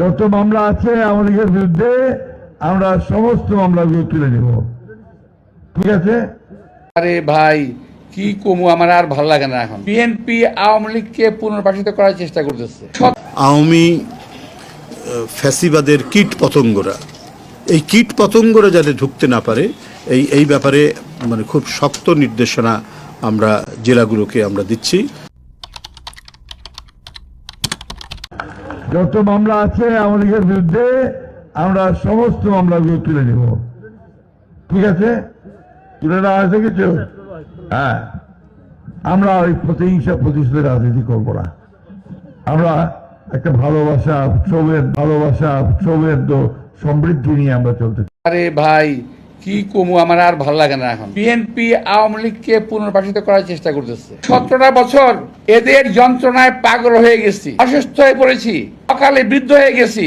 যত মামলা আছে আমাদের বিরুদ্ধে আমরা সমস্ত মামলাগুলো তুলে নেব। ঠিক আছে? আরে ভাই কি কমু আমার আর ভালো লাগে না এখন। বিএনপি আওয়ামী লীগকে পুনর্বাসিত করার চেষ্টা করতেছে। আওয়ামী ফ্যাসিবাদের কীট পতঙ্গরা। এই কীট পতঙ্গরা যাতে ঢুকতে না পারে এই এই ব্যাপারে মানে খুব শক্ত নির্দেশনা আমরা জেলাগুলোকে আমরা দিচ্ছি। যত মামলা আছে আমাদের বিরুদ্ধে, আমরা সমস্ত মামলাগুলো তুলে নেব। ঠিক আছে? তুলে নেওয়া আছে কিছু? হ্যাঁ। আমরা ওই প্রতিহিংসা প্রতিশোধের রাজনীতি করব না। আমরা একটা ভালোবাসা সৌমের ভালোবাসা সৌমেদ্য সমৃদ্ধি নিয়ে আমরা চলতে আরে ভাই কি কমু, আমার আর ভালো লাগে না এখন। বিএনপি আওয়ামী লীগকে পুনর্বাসিত করার চেষ্টা করতেছে। সতেরোটা বছর এদের যন্ত্রণায় পাগল হয়ে গেছি, অসুস্থ হয়ে পড়েছি সকালে বৃদ্ধ হয়ে গেছি,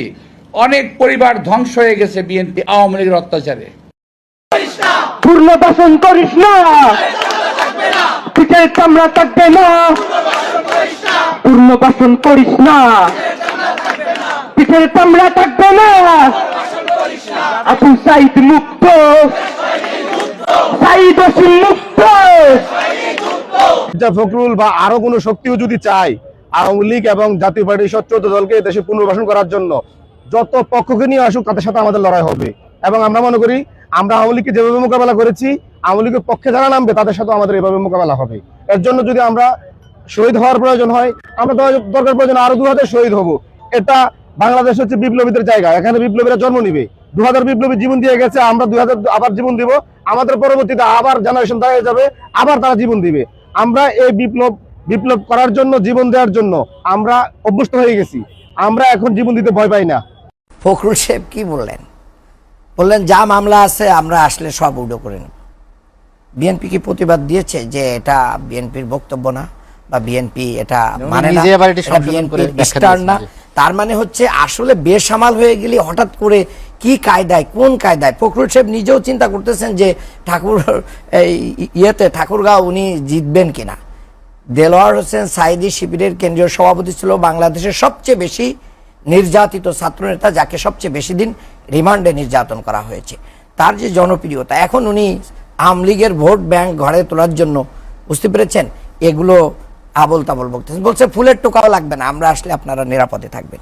অনেক পরিবার ধ্বংস হয়ে গেছে বিএনপি আওয়ামী লীগের অত্যাচারে। পূর্ণবাসন করিস না। পিঠের চামড়া থাকবে না। পূর্ণবাসন করিস না। পিঠের চামড়া থাকবে না। আবু সাইদ মুক্ত। সাইদ অসীম মুক্ত। ফখরুল বা আরও কোনো শক্তিও যদি চায়, আওয়ামী লীগ এবং জাতীয় পার্টির চৌদ্দ দলকে দেশে পুনর্বাসন করার জন্য যত পক্ষকে নিয়ে আসুক, তাদের সাথে আমাদের লড়াই হবে। এবং আমরা মনে করি, আমরা আওয়ামী লীগকে যেভাবে মোকাবেলা করেছি, আওয়ামী লীগের পক্ষে যারা নামবে, তাদের সাথে আমাদের এভাবে মোকাবেলা হবে। এর জন্য যদি আমরা শহীদ হওয়ার প্রয়োজন হয়, আমরা দরকার প্রয়োজন আরও দু হাজার শহীদ হব। এটা বাংলাদেশ হচ্ছে বিপ্লবীদের জায়গা, এখানে বিপ্লবীরা জন্ম নিবে। দু হাজার বিপ্লবী জীবন দিয়ে গেছে আমরা দুই হাজার আবার জীবন দিব। আমাদের পরবর্তীতে আবার জেনারেশন দাঁড়িয়ে যাবে আবার তারা জীবন দিবে। আমরা এই বিপ্লব বিপ্লব করার জন্য জীবন দেওয়ার জন্য আমরা অভ্যস্ত হয়ে গেছি। আমরা এখন জীবন দিতে ভয় পাই না। ফখরুল সাহেব কি বললেন? বললেন যা মামলা আছে আমরা আসলে সব উডো করে নেব। বিএনপি কি প্রতিবাদ দিয়েছে যে এটা বিএনপির বক্তব্য না? বা বিএনপি এটা মানে না? বিএনপির না? তার মানে হচ্ছে আসলে বেসামাল হয়ে গেলে হঠাৎ করে কি কায়দায়, কোন কায়দায়? ফখরুল সাহেব নিজেও চিন্তা করতেছেন যে ঠাকুর ইয়েতে, ঠাকুরগাঁও উনি জিতবেন কিনা। দেলোয়ার হোসেন সাইদি শিবিরের কেন্দ্রীয় সভাপতি ছিল বাংলাদেশের সবচেয়ে বেশি নির্যাতিত ছাত্রনেতা যাকে সবচেয়ে বেশি দিন রিমান্ডে নির্যাতন করা হয়েছে। তার যে জনপ্রিয়তা, এখন উনি আওয়ামী লীগের ভোট ব্যাংক ঘরে তোলার জন্য বুঝতে পেরেছেন? এগুলো আবল তাবল বলতেছেন বলছে, ফুলের টোকাও লাগবে না, আমরা আসলে আপনারা নিরাপদে থাকবেন।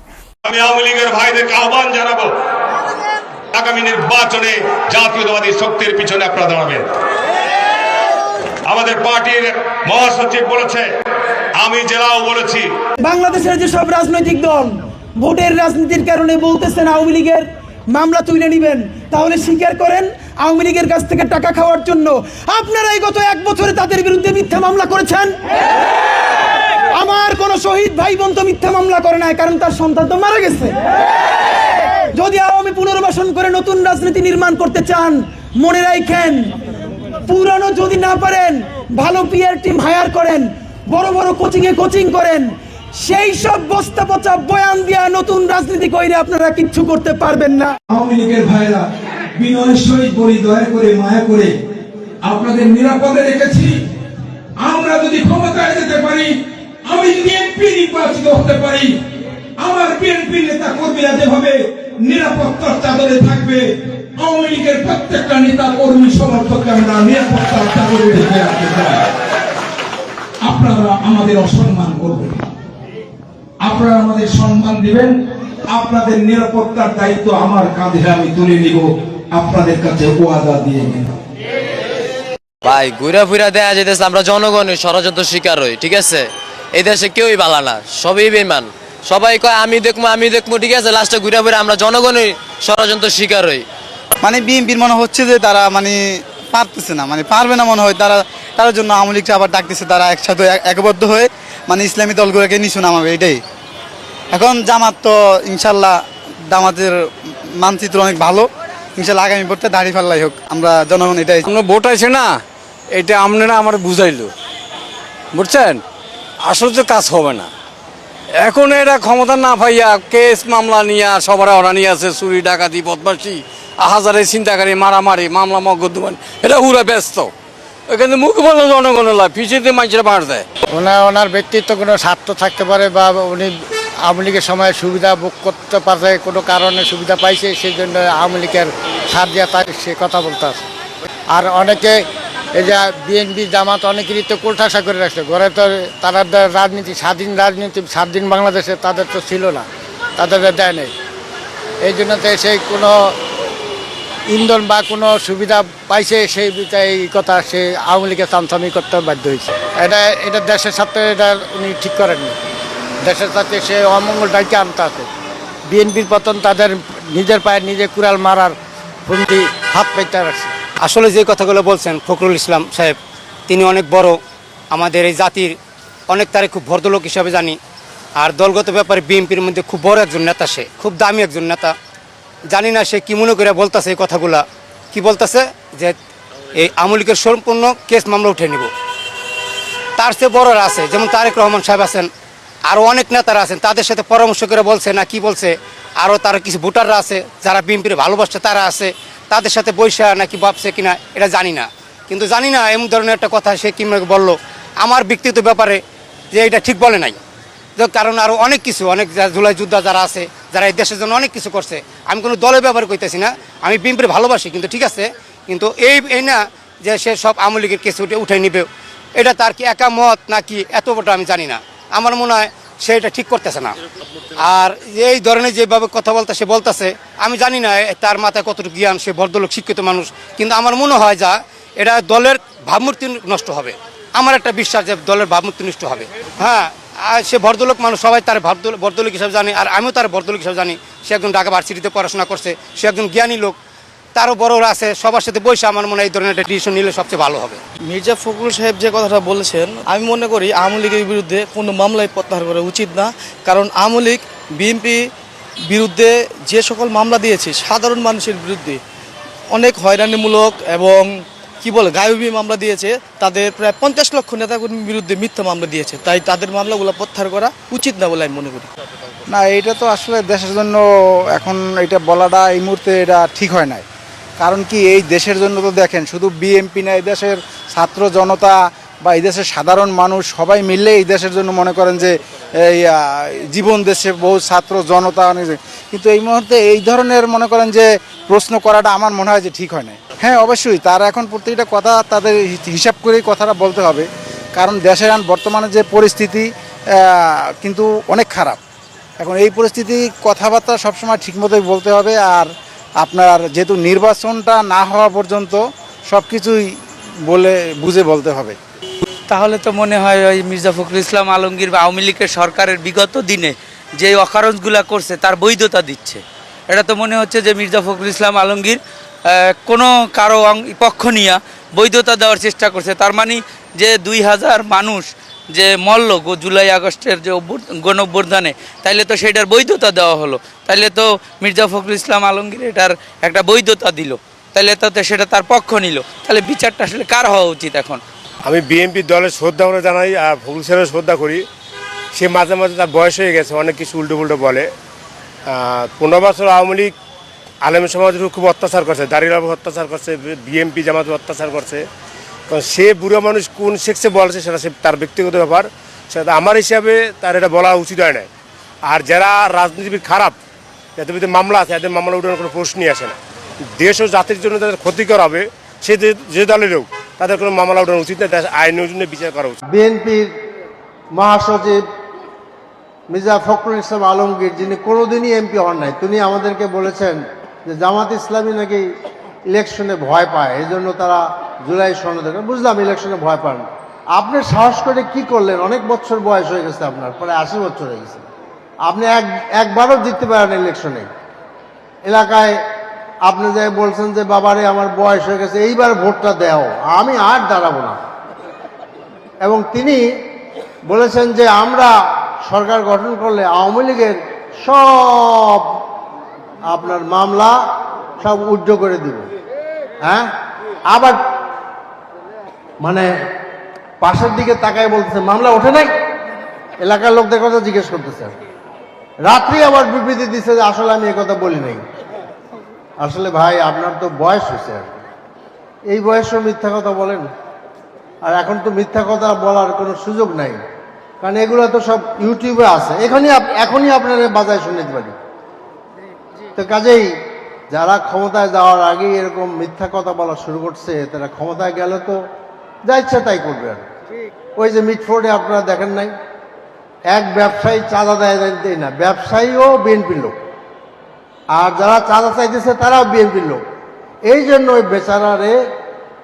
আমি আওয়ামী লীগের ভাইদেরকে আহ্বান জানাব আগামী নির্বাচনে জাতীয়তাবাদী শক্তির পিছনে আপনারা দাঁড়াবেন। আমাদের পার্টির মহাসচিব বলেছে, আমি জেলাও বলেছি। বাংলাদেশের যে সব রাজনৈতিক দল, ভোটের রাজনীতির কারণে বলতেছেন আওয়ামী লীগের মামলা তুলে নেবেন, তাহলে স্বীকার করেন আওয়ামী লীগের কাছ থেকে টাকা খাওয়ার জন্য। আপনারা এই গত এক বছরে তাদের বিরুদ্ধে মিথ্যা মামলা করেছেন? আমার কোন শহীদ ভাই বোন তো মিথ্যা মামলা করে নাই, কারণ তার সন্তান তো মারা গেছে। যদি আওয়ামী পুনর্বাসন করে নতুন রাজনীতি নির্মাণ করতে চান, মনে রাখেন, পুরানো যদি না পারেন, ভালো পিয়ার টিম হায়ার করেন, বড় বড় কোচিং এ কোচিং করেন, সেই সব বস্তা পচা বয়ান দিয়া নতুন রাজনীতি কইরে আপনারা কিচ্ছু করতে পারবেন না। আওয়ামী লীগের ভাইরা বিনয়ের সহিত বলি, দয়া করে, মায়া করে, আপনাদের নিরাপদে রেখেছি। আমরা যদি ক্ষমতায় যেতে পারি, আমি যদি এমপি নির্বাচিত হতে পারি, আমার বিএনপি নেতা কর্মীরা যেভাবে নিরাপত্তার চাদরে থাকবে। আওয়ামী লীগের প্রত্যেকটা নেতা কর্মী সমর্থককে আমরা নিরাপত্তার চাদরে ঢেকে রাখতে চাই। আপনারা আমাদের অসম্মান করবেন। আপনারা আমাদের সম্মান দিবেন। আপনাদের নিরাপত্তার দায়িত্ব আমার কাঁধে আমি তুলে নিব। আপনাদের কাছে ওয়াদা দিয়ে গেলাম ভাই, ঘুরা ফিরা দেয়া যেতেছে আমরা জনগণের ষড়যন্ত্র শিকার হই, ঠিক আছে? এই দেশে কেউই বালা না, সবই বেমান সবাই কয় আমি দেখব আমি দেখব ঠিক আছে লাস্টে ঘুরে ফিরা আমরা জনগণের ষড়যন্ত্র শিকার হই। মানে বিএনপির মনে হচ্ছে যে তারা মানে পারতেছে না মানে পারবে না মনে হয় তারা তার জন্য আওয়ামী লীগকে আবার ডাকতেছে তারা একসাথে এক- একবদ্ধ হয়ে মানে ইসলামী দলগুলোকে নিচু নামাবে এটাই। এখন জামাত তো ইনশাল্লাহ জামাতের মানচিত্র অনেক ভালো। ইনশাল্লাহ আগামী ভোটটা দাঁড়িয়ে ফেললাই হোক আমরা জনগণ এটাই। আমরা ভোট আছে না এটা আপনারা আমার বুঝাইলো। বুঝছেন? আসলে তো কাজ হবে না। এখন এরা ক্ষমতা না পাইয়া কেস মামলা নিয়ে, সবার ওরা নিয়ে আছে, চুরি, ডাকাতি বদমাসি হাজারে চিন্তাকারী মারামারি, মামলা মকদ্দমান এটা পুরা ব্যস্ত। এখানে মুখ বলে জনগণের লাভ, পিছিয়ে মানুষেরা মার দেয়। ওনার ওনার ব্যক্তিত্ব কোনো স্বার্থ থাকতে পারে বা উনি আওয়ামী লীগের সময় সুবিধা ভোগ করতে পারছে, কোনো কারণে সুবিধা পাইছে, সেই জন্য আওয়ামী লীগের সার দিয়া তাই সে কথা বলতে আর অনেকে এই যে বিএনপি জামাত অনেকেরই তো কোলঠাসা করে রাখছে। ঘরে তো তারা রাজনীতি, স্বাধীন রাজনীতি, স্বাধীন বাংলাদেশে তাদের তো ছিল না। তাদের দেয় নেই। এই জন্য তো সেই কোনো ইন্ধন বা কোনো সুবিধা পাইছে, সেই এই কথা সে আওয়ামী লীগের চামচামি করতে বাধ্য হয়েছে। এটা এটা দেশের সাথে এটা উনি ঠিক করেননি দেশের সাথে সে অমঙ্গল ডাইকে আনতে আছে। বিএনপির পতন তাদের নিজের পায়ে নিজে কুড়াল মারার ফন্দি হাত পেতে রাখছে। আসলে যে কথাগুলো বলছেন ফখরুল ইসলাম সাহেব, তিনি অনেক বড়, আমাদের এই জাতির অনেক তারে খুব ভদ্রলোক হিসাবে জানি। আর দলগত ব্যাপারে বিএনপির মধ্যে খুব বড় একজন নেতা সে, খুব দামি একজন নেতা। জানি না সে কি মনে করে বলতেছে এই কথাগুলা। কি বলতেছে? যে এই আমলিকের সম্পূর্ণ কেস মামলা উঠে নিব। তার চেয়ে বড়রা আছে, যেমন তারেক রহমান সাহেব আছেন আরও অনেক নেতারা আছেন, তাদের সাথে পরামর্শ করে বলছে না কি বলছে আরও তারা কিছু ভোটাররা আছে, যারা বিএনপির ভালোবাসছে তারা আছে। তাদের সাথে বৈশা নাকি ভাবছে কিনা, এটা জানি না। কিন্তু জানি না, এমন ধরনের একটা কথা সে কি বলল। আমার ব্যক্তিগত ব্যাপারে যে এটা ঠিক বলে নাই। কারণ আরও অনেক কিছু, অনেক জুলাই যোদ্ধা যারা আছে, যারা এই দেশের জন্য অনেক কিছু করছে, আমি কোনো দলের ব্যাপারে কইতেছি না। আমি বিএনপির ভালোবাসি, কিন্তু ঠিক আছে। কিন্তু এই এই না যে সে সব আওয়ামী লীগের কেস উঠে উঠে নিবে, এটা তার কি একা মত নাকি এত বড় আমি জানি না। আমার মনে হয় সে এটা ঠিক করতেছে না। আর এই ধরনের যেভাবে কথা বলতে সে বলতেছে, আমি জানি না তার মাথায় কতটুকু জ্ঞান, সে ভদ্রলোক, শিক্ষিত মানুষ। কিন্তু আমার মনে হয় যা, এটা দলের ভাবমূর্তি নষ্ট হবে। আমার একটা বিশ্বাস যে দলের ভাবমূর্তি নষ্ট হবে। হ্যাঁ সে ভদ্রলোক মানুষ, সবাই তার ভদ্র- ভদ্রলোক হিসাবে জানে, আর আমিও তার ভদ্রলোক হিসাবে জানি। সে একজন ঢাকা ভার্সিটিতে পড়াশোনা করছে, সে একজন জ্ঞানী লোক। তারও বড়রা আছে সবার সাথে বসে আমার মনে হয় এই ধরনের একটা ডিসিশন নিলে সবচেয়ে ভালো হবে। মির্জা ফখরুল সাহেব যে কথাটা বলেছেন আমি মনে করি আওয়ামী লীগের বিরুদ্ধে কোনো মামলায় প্রত্যাহার করা উচিত না। কারণ আওয়ামী লীগ বিএনপি বিরুদ্ধে যে সকল মামলা দিয়েছে সাধারণ মানুষের বিরুদ্ধে অনেক হয়রানিমূলক এবং কি বলে গায়বী মামলা দিয়েছে। তাদের প্রায় পঞ্চাশ লক্ষ নেতাকর্মীর বিরুদ্ধে মিথ্যা মামলা দিয়েছে। তাই তাদের মামলাগুলো প্রত্যাহার করা উচিত না বলে আমি মনে করি। না এটা তো আসলে দেশের জন্য এখন এটা বলাটা এই মুহূর্তে এটা ঠিক হয় নাই। কারণ কি, এই দেশের জন্য তো দেখেন, শুধু বিএমপি না, এই দেশের ছাত্র জনতা বা এই দেশের সাধারণ মানুষ সবাই মিললে এই দেশের জন্য মনে করেন যে এই জীবন দেশে বহু ছাত্র জনতা অনেক- কিন্তু এই মুহূর্তে এই ধরনের মনে করেন যে প্রশ্ন করাটা আমার মনে হয় যে ঠিক হয় না হ্যাঁ অবশ্যই, তার এখন প্রত্যেকটা কথা তাদের হিসাব করেই কথাটা বলতে হবে। কারণ দেশের বর্তমানে যে পরিস্থিতি কিন্তু অনেক খারাপ। এখন এই পরিস্থিতি কথাবার্তা সবসময় ঠিকমতোই বলতে হবে আর আপনার যেহেতু নির্বাচনটা না হওয়া পর্যন্ত সব কিছুই বলে, বুঝে বলতে হবে। তাহলে তো মনে হয় ওই মির্জা ফখরুল ইসলাম আলমগীর বা আওয়ামী লীগের সরকারের বিগত দিনে যে অকারণগুলো করছে, তার বৈধতা দিচ্ছে। এটা তো মনে হচ্ছে যে মির্জা ফখরুল ইসলাম আলমগীর কোনো কারও পক্ষ নিয়ে বৈধতা দেওয়ার চেষ্টা করছে। তার মানে যে দুই হাজার মানুষ যে মল্ল গো জুলাই আগস্টের যে গণ অভ্যুত্থানে তাইলে তো সেটার বৈধতা দেওয়া হলো। তাইলে তো মির্জা ফখরুল ইসলাম আলমগীর এটার একটা বৈধতা দিল। তাইলে তো তো সেটা তার পক্ষ নিল। তাহলে বিচারটা আসলে কার হওয়া উচিত এখন? আমি বিএনপি দলের শ্রদ্ধা আমরা জানাই আর ফখরুল সাহেবের শ্রদ্ধা করি। সে মাঝে মাঝে তার বয়স হয়ে গেছে, অনেক কিছু উল্টো পুল্টো বলে পনেরো বছর আওয়ামী লীগ আলেম সমাজের খুব অত্যাচার করছে দাঁড়িয়ে অত্যাচার করছে, বিএনপি জামাত অত্যাচার করছে। কারণ সে বুড়ো মানুষ কোন সেক্সে বলছে সেটা সে তার ব্যক্তিগত ব্যাপার, সেটা আমার হিসাবে তার এটা বলা উচিত হয় না আর যারা রাজনীতিবিদ খারাপ, যাদের বিরুদ্ধে মামলা আছে, তাদের মামলা উঠানোর কোনো প্রশ্নই আসে না। দেশ ও জাতির জন্য তাদের ক্ষতিকর হবে, সে যে- যে দলের হোক, তাদের কোনো মামলা উঠানো উচিত না আইনের জন্য বিচার করা উচিত। বিএনপির মহাসচিব মির্জা ফখরুল ইসলাম আলমগীর, যিনি কোনোদিনই এমপি হন নাই, তিনি আমাদেরকে বলেছেন যে জামাত ইসলামী নাকি ইলেকশনে ভয় পায় এই জন্য তারা জুলাই সনদে বুঝলাম ইলেকশনে ভয় পান। আপনি সাহস করে কি করলেন? অনেক বছর বয়স হয়ে গেছে আপনার, প্রায় আশি বছর হয়ে গেছে। আপনি এক, একবারও জিততে পারেন ইলেকশনে। এলাকায় আপনি যে বলছেন যে, বাবারে, আমার বয়স হয়ে গেছে, এইবার ভোটটা দেও। আমি আর দাঁড়াবো না। এবং তিনি বলেছেন যে, আমরা সরকার গঠন করলে আওয়ামী লীগের সব আপনার মামলা সব উড্ড করে দিব। হ্যাঁ? আবার মানে পাশের দিকে তাকায় বলতেছে, মামলা ওঠে নাই? এলাকার লোকদের কথা জিজ্ঞেস করতেছে। রাত্রি আবার বিবৃতি দিচ্ছে যে, আসলে আমি কথা বলি নাই। আসলে ভাই, আপনার তো বয়স হয়েছে। আর। এই বয়সেও মিথ্যা কথা বলেন। আর এখন তো মিথ্যা কথা বলার কোনো সুযোগ নাই। কারণ এগুলো তো সব ইউটিউবে আছে। এখনই এখনই আপনারা বাজায় শুনতে পারি তো কাজেই যারা ক্ষমতায় যাওয়ার আগেই এরকম মিথ্যা কথা বলা শুরু করছে তারা ক্ষমতায় গেলে তো যা ইচ্ছা তাই করবে আর। ওই যে মিটফোর্ডে আপনারা দেখেন নাই? এক ব্যবসায়ী চাঁদা দেয় দেয় না। ব্যবসায়ীও বিএনপির লোক। আর যারা চাঁদা চাইতেছে তারাও বিএনপির লোক। এই জন্য ওই বেচারারে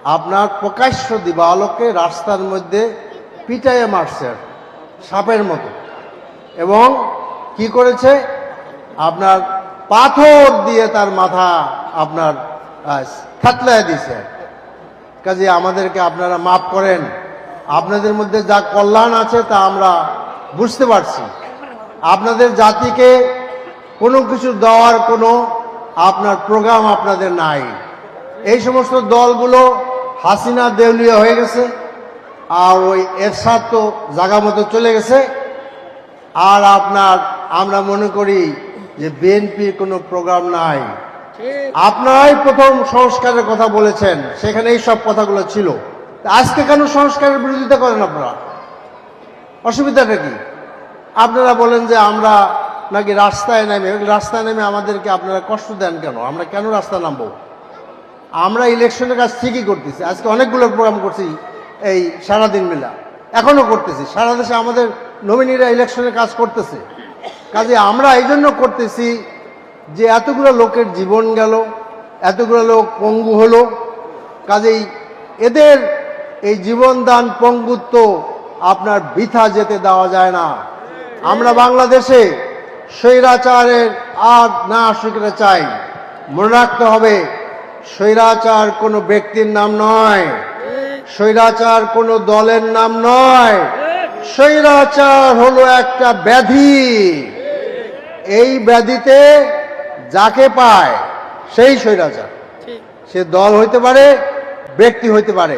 আপনার প্রকাশ্য দিবালোকে রাস্তার মধ্যে পিটাইয়ে মারছে আর সাপের মতো। এবং কি করেছে? আপনার পাথর দিয়ে তার মাথা আপনার থাতলায় দিছে কাজে আমাদেরকে আপনারা মাফ করেন। আপনাদের মধ্যে যা কল্যাণ আছে তা আমরা বুঝতে পারছি। আপনাদের জাতিকে কোনো কিছু দেওয়ার কোনো আপনার প্রোগ্রাম আপনাদের নাই। এই সমস্ত দলগুলো হাসিনা দেউলিয়া হয়ে গেছে, আর ওই এরশাদ তো জায়গা মতো চলে গেছে। আর আপনার, আমরা মনে করি যে বিএনপির কোনো প্রোগ্রাম নাই। আপনারাই প্রথম সংস্কারের কথা বলেছেন সেখানে এই সব কথাগুলো ছিল। আজকে কেন সংস্কারের বিরোধিতা করেন আপনারা? অসুবিধাটা কি? আপনারা বলেন যে আমরা নাকি রাস্তায় নেমে রাস্তায় নেমে আমাদেরকে আপনারা কষ্ট দেন কেন? আমরা কেন রাস্তা নামবো? আমরা ইলেকশনের কাজ ঠিকই করতেছি। আজকে অনেকগুলো প্রোগ্রাম করছি এই সারাদিন মেলা। এখনও করতেছি। সারা দেশে আমাদের নমিনিরা ইলেকশনের কাজ করতেছে। কাজে আমরা এই জন্য করতেছি যে এতগুলো লোকের জীবন গেল, এতগুলো লোক পঙ্গু হলো। কাজেই এদের এই জীবনদান পঙ্গুত্ব আপনার বৃথা যেতে দেওয়া যায় না। আমরা বাংলাদেশে স্বৈরাচারের আর না স্বীকার চাই। মনে রাখতে হবে, স্বৈরাচার কোনো ব্যক্তির নাম নয়। স্বৈরাচার কোনো দলের নাম নয়। স্বৈরাচার হলো একটা ব্যাধি। এই ব্যাধিতে যাকে পায় সেই স্বৈরাচার। সে দল হইতে পারে ব্যক্তি হইতে পারে।